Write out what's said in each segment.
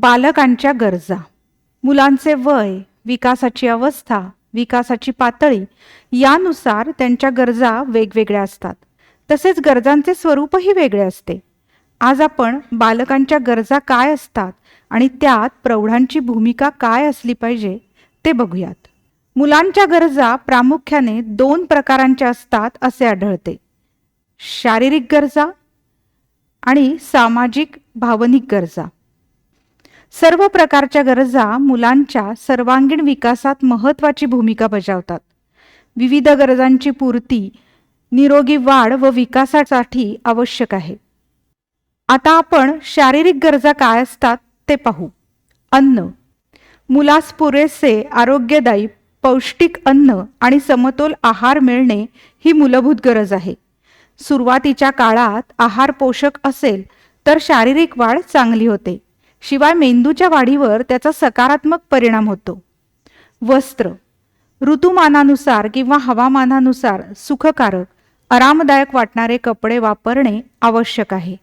बालकांच्या गरजा. मुलांचे वय विकासाची अवस्था विकासाची पातळी यानुसार त्यांच्या गरजा वेगवेगळ्या असतात. तसेच गरजांचे स्वरूपही वेगळे असते. आज आपण बालकांच्या गरजा काय असतात आणि त्यात प्रौढांची भूमिका काय असली पाहिजे ते बघूयात. मुलांच्या गरजा प्रामुख्याने दोन प्रकारांच्या असतात असे आढळते. शारीरिक गरजा आणि सामाजिक भावनिक गरजा. सर्व प्रकारच्या गरजा मुलांच्या सर्वांगीण विकासात महत्त्वाची भूमिका बजावतात. विविध गरजांची पूर्ती निरोगी वाढ व विकासासाठी आवश्यक आहे. आता आपण शारीरिक गरजा काय असतात ते पाहू. अन्न. मुलास पुरेसे आरोग्यदायी पौष्टिक अन्न आणि समतोल आहार मिळणे ही मूलभूत गरज आहे. सुरुवातीच्या काळात आहार पोषक असेल तर शारीरिक वाढ चांगली होते. शिवाय मेंदूच्या वाढीवर त्याचा सकारात्मक परिणाम होतो. वस्त्र ऋतुमानानुसार किंवा हवामानानुसार सुखकारक आरामदायक वाटणारे कपडे वापरणे आवश्यक आहे.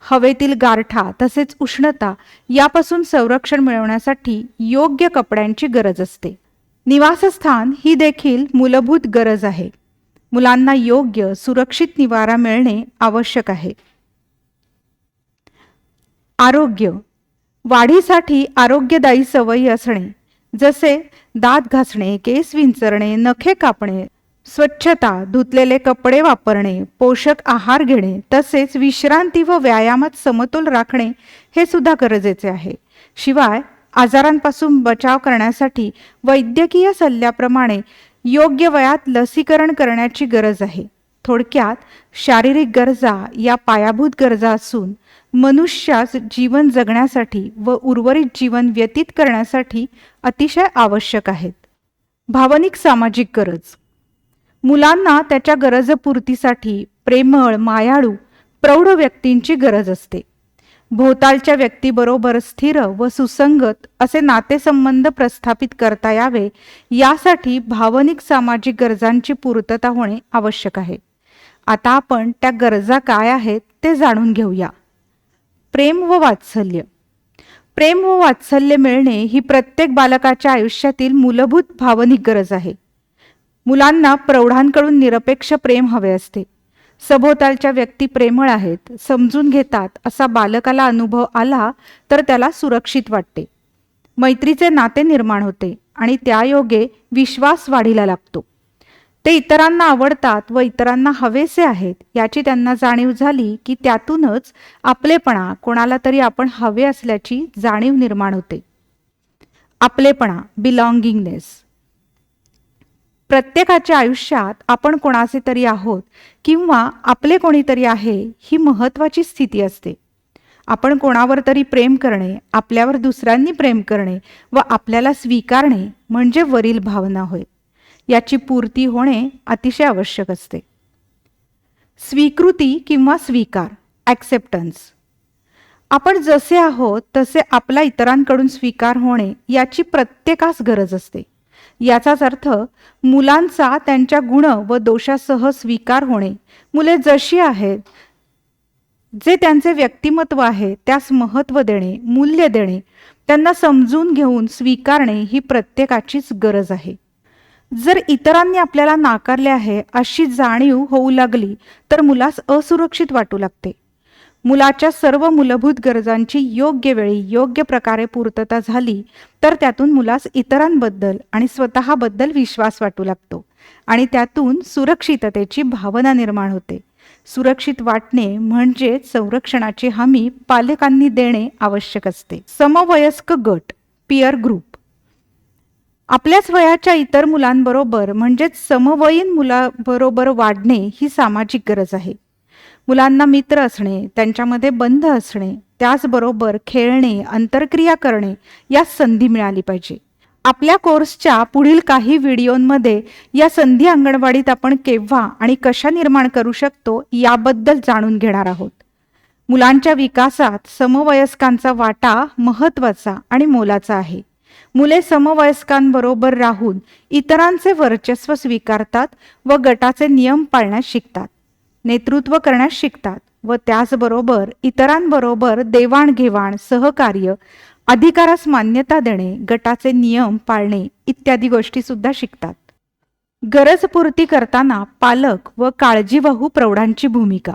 हवेतील गारठा तसेच उष्णता यापासून संरक्षण मिळवण्यासाठी योग्य कपड्यांची गरज असते. निवासस्थान ही देखील मूलभूत गरज आहे. मुलांना योग्य सुरक्षित निवारा मिळणे आवश्यक आहे. आरोग्य वाढीसाठी आरोग्यदायी सवयी असणे जसे दात घासणे केस विंचरणे नखे कापणे स्वच्छता धुतलेले कपडे वापरणे पोषक आहार घेणे तसेच विश्रांती व व्यायामात समतोल राखणे हे सुद्धा गरजेचे आहे. शिवाय आजारांपासून बचाव करण्यासाठी वैद्यकीय सल्ल्याप्रमाणे योग्य वयात लसीकरण करण्याची गरज आहे. थोडक्यात शारीरिक गरजा या पायाभूत गरजा असून मनुष्यास जीवन जगण्यासाठी व उर्वरित जीवन व्यतीत करण्यासाठी अतिशय आवश्यक आहेत. भावनिक सामाजिक गरज. मुलांना त्याच्या गरजपूर्तीसाठी प्रेमळ मायाळू प्रौढ व्यक्तींची गरज असते. भोवतालच्या व्यक्तीबरोबर स्थिर व सुसंगत असे नातेसंबंध प्रस्थापित करता यावे यासाठी भावनिक सामाजिक गरजांची पूर्तता होणे आवश्यक आहे. आता आपण त्या गरजा काय आहेत ते जाणून घेऊया. प्रेम व वात्सल्य. प्रेम व वात्सल्य मिळणे ही प्रत्येक बालकाच्या आयुष्यातील मूलभूत भावनिक गरज आहे. मुलांना प्रौढांकडून निरपेक्ष प्रेम हवे असते. सभोवतालच्या व्यक्ती प्रेमळ आहेत समजून घेतात असा बालकाला अनुभव आला तर त्याला सुरक्षित वाटते. मैत्रीचे नाते निर्माण होते आणि त्यायोगे विश्वास वाढीला लागतो. ते इतरांना आवडतात व इतरांना हवेसे आहेत याची त्यांना जाणीव झाली की त्यातूनच आपलेपणा कोणाला तरी आपण हवे असल्याची जाणीव निर्माण होते. आपलेपणा बिलॉंगिंगनेस प्रत्येकाच्या आयुष्यात आपण कोणाचे तरी आहोत किंवा आपले कोणीतरी आहे ही महत्त्वाची स्थिती असते. आपण कोणावर तरी प्रेम करणे आपल्यावर दुसऱ्यांनी प्रेम करणे व आपल्याला स्वीकारणे म्हणजे वरील भावना होय. याची पूर्ती होणे अतिशय आवश्यक असते. स्वीकृती किंवा स्वीकार ॲक्सेप्टन्स आपण जसे आहोत तसे आपला इतरांकडून स्वीकार होणे याची प्रत्येकास गरज असते. याचाच अर्थ मुलांचा त्यांच्या गुण व दोषासह स्वीकार होणे. मुले जशी आहेत जे त्यांचे व्यक्तिमत्व आहे त्यास महत्त्व देणे मूल्य देणे त्यांना समजून घेऊन स्वीकारणे ही प्रत्येकाचीच गरज आहे. जर इतरांनी आपल्याला नाकारले आहे अशी जाणीव होऊ लागली तर मुलास असुरक्षित वाटू लागते. मुलाच्या सर्व मूलभूत गरजांची योग्य वेळी योग्य प्रकारे पूर्तता झाली तर त्यातून मुलास इतरांबद्दल आणि स्वतःबद्दल विश्वास वाटू लागतो आणि त्यातून सुरक्षिततेची भावना निर्माण होते. सुरक्षित वाटणे म्हणजे संरक्षणाची हमी पालकांनी देणे आवश्यक असते. समवयस्क गट पियर ग्रुप आपल्याच वयाच्या इतर मुलांबरोबर म्हणजेच समवयीन मुलाबरोबर वाढणे ही सामाजिक गरज आहे. मुलांना मित्र असणे त्यांच्यामध्ये बंध असणे त्याचबरोबर खेळणे अंतरक्रिया करणे या संधी मिळाली पाहिजे. आपल्या कोर्सच्या पुढील काही व्हिडिओंमध्ये या संधी अंगणवाडीत आपण केव्हा आणि कशा निर्माण करू शकतो याबद्दल जाणून घेणार आहोत. मुलांच्या विकासात समवयस्कांचा वाटा महत्त्वाचा आणि मोलाचा आहे. मुले समवयस्कांबरोबर राहून इतरांचे वर्चस्व स्वीकारतात व गटाचे नियम पाळण्यास शिकतात नेतृत्व करण्यास शिकतात व त्याचबरोबर इतरांबरोबर देवाणघेवाण सहकार्य अधिकारास मान्यता देणे गटाचे नियम पाळणे इत्यादी गोष्टी सुद्धा शिकतात. गरजपूर्ती करताना पालक व काळजीवाहू प्रौढांची भूमिका.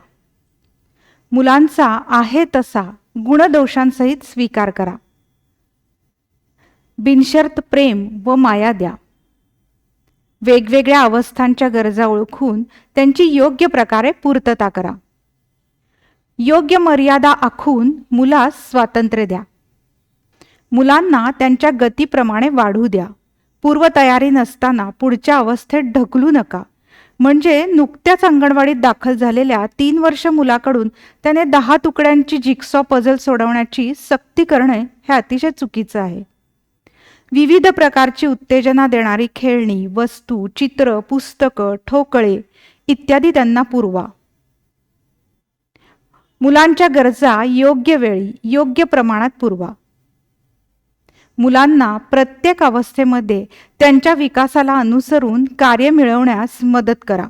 मुलांचा आहे तसा गुणदोषांसहित स्वीकार करा. बिनशर्त प्रेम व माया द्या. वेगवेगळ्या अवस्थांच्या गरजा ओळखून त्यांची योग्य प्रकारे पूर्तता करा. योग्य मर्यादा आखून मुलास स्वातंत्र्य द्या. मुलांना त्यांच्या गतीप्रमाणे वाढू द्या. पूर्वतयारी नसताना पुढच्या अवस्थेत ढकलू नका. म्हणजे नुकत्याच अंगणवाडीत दाखल झालेल्या तीन वर्ष मुलाकडून त्याने दहा तुकड्यांची जिक्सॉ पझल सोडवण्याची सक्ती करणे हे अतिशय चुकीचं आहे. विविध प्रकारची उत्तेजना देणारी खेळणी वस्तू चित्र पुस्तकं ठोकळे इत्यादी त्यांना पुरवा. मुलांच्या गरजा योग्य वेळी योग्य प्रमाणात पुरवा. मुलांना प्रत्येक अवस्थेमध्ये त्यांच्या विकासाला अनुसरून कार्य मिळवण्यास मदत करा.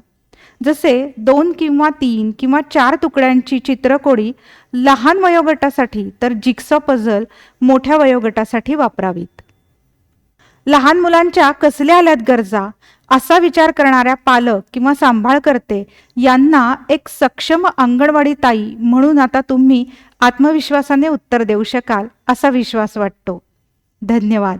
जसे दोन किंवा तीन किंवा चार तुकड्यांची चित्रकोडी लहान वयोगटासाठी तर जिक्सॉ पझल मोठ्या वयोगटासाठी वापरावीत. लहान मुलांच्या कसल्या आल्यात गरजा? असा विचार करणाऱ्या पालक किंवा सांभाळकर्ते यांना एक सक्षम अंगणवाडी ताई म्हणून आता तुम्ही आत्मविश्वासाने उत्तर देऊ शकाल असा विश्वास वाटतो. धन्यवाद.